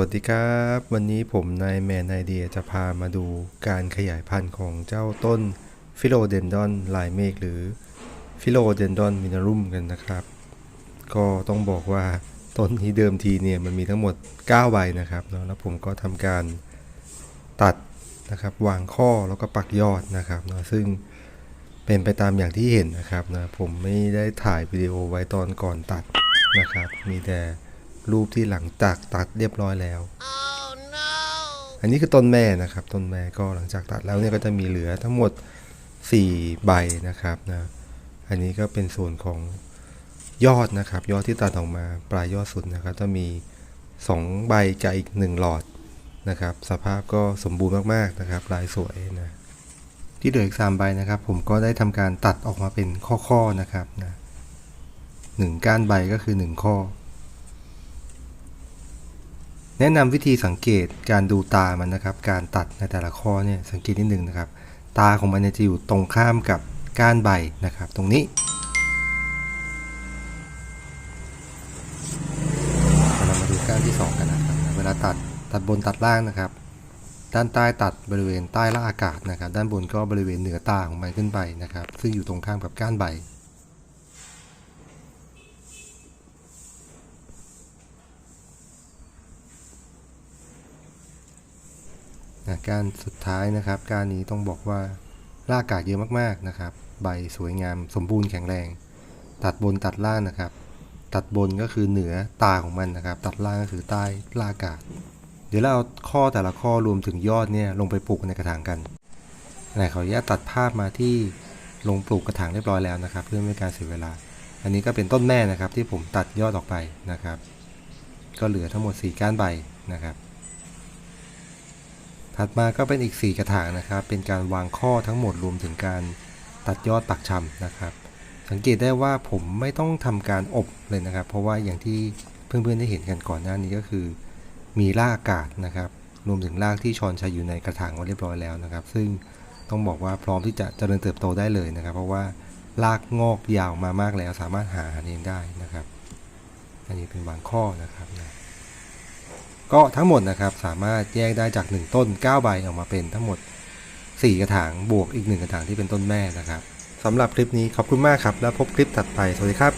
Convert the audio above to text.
วัสดีครับ วันนี้ผมนายแมนไอเดียจะพามาดูการขยายพันธุ์ของเจ้าต้นฟิโลเดนดอนลายเมฆหรือฟิโลเดนดอนมินารุมกันนะครับ ก็ต้องบอกว่าต้นนี้เดิมทีเนี่ยมันมีทั้งหมด 9 ใบนะครับเนาะแล้วผมก็ทำการตัดนะครับวางข้อแล้วก็ปักยอดนะครับเนาะซึ่งเป็นไปตามอย่างที่เห็นนะครับนะผมไม่ได้ถ่ายวิดีโอไว้ตอนก่อนตัดนะครับ มีแต่ รูปที่หลังจากตัดเรียบร้อยแล้วอันนี้คือต้นแม่นะครับต้นแม่ก็หลังจากตัดแล้วเนี่ยก็จะมีเหลือทั้งหมด 4 ใบนะครับนะอันนี้ก็เป็นส่วนของยอดนะครับ ยอดที่ตัดออกมาปลายยอดสุดนะครับ จะมี 2 ใบกับอีก 1 หลอดนะครับ สภาพก็สมบูรณ์มากๆนะครับ ลายสวยนะที่เหลืออีก3ใบนะครับ ผมก็ได้ทำการตัดออกมาเป็นข้อๆนะครับนะหนึ่งก้านใบก็คือ 1 ข้อ แนะนำวิธีสังเกตการดูตามันนะครับ การตัดในแต่ละข้อเนี่ยสังเกตนิดนึงนะครับ ตาของมันจะอยู่ตรงข้ามกับก้านใบนะครับ ตรงนี้เรามาดูก้านที่ 2 กันนะครับ เวลาตัดตัดบนตัดล่างนะครับ ด้านใต้ตัดบริเวณใต้ละอากาศนะครับ ด้านบนก็บริเวณเหนือตาของมันขึ้นไปนะครับ ซึ่งอยู่ตรงข้ามกับก้านใบ นะการสุดท้ายนะครับการนี้ต้องบอกว่าลาอากาศเยอะมากๆนะครับ ใบสวยงามสมบูรณ์แข็งแรง ตัดบนตัดล่างนะครับ ตัดบนก็คือเหนือตาของมันนะครับ ตัดล่างก็คือใต้ลาอากาศเดี๋ยวเราเอาข้อแต่ละข้อรวมถึงยอดเนี่ยลงไปปลูกในกระถางกันไหนขออนุญาตตัดภาพมาที่ลงปลูกกระถางเรียบร้อยแล้วนะครับ เพื่อไม่ให้การเสียเวลา อันนี้ก็เป็นต้นแม่นะครับที่ผมตัดยอดออกไปนะครับ ก็เหลือทั้งหมด 4 ก้านใบนะครับ ถัดมาก็เป็นอีก 4 กระถางนะครับ เป็นการวางข้อทั้งหมดรวมถึงการตัดยอดปักชำนะครับ สังเกตได้ว่าผมไม่ต้องทำการอบเลยนะครับ เพราะว่าอย่างที่เพื่อนๆได้เห็นกันก่อนหน้านี้ก็คือ มีรากอากาศนะครับ รวมถึงรากที่ชอนชัยอยู่ในกระถางไว้เรียบร้อยแล้วนะครับ ซึ่งต้องบอกว่าพร้อมที่จะเจริญเติบโตได้เลยนะครับ เพราะว่ารากงอกยาวมามากแล้วสามารถหาอาหารเองได้นะครับ อันนี้เป็นวางข้อนะครับนะ ก็ทั้งหมดนะครับสามารถแยกได้จาก 1 ต้น 9 ใบออกมาเป็นทั้งหมด 4 กระถางบวกอีก 1 กระถางที่เป็นต้นแม่นะครับสำหรับคลิปนี้ขอบคุณมากครับ แล้วพบคลิปถัดไป สวัสดีครับ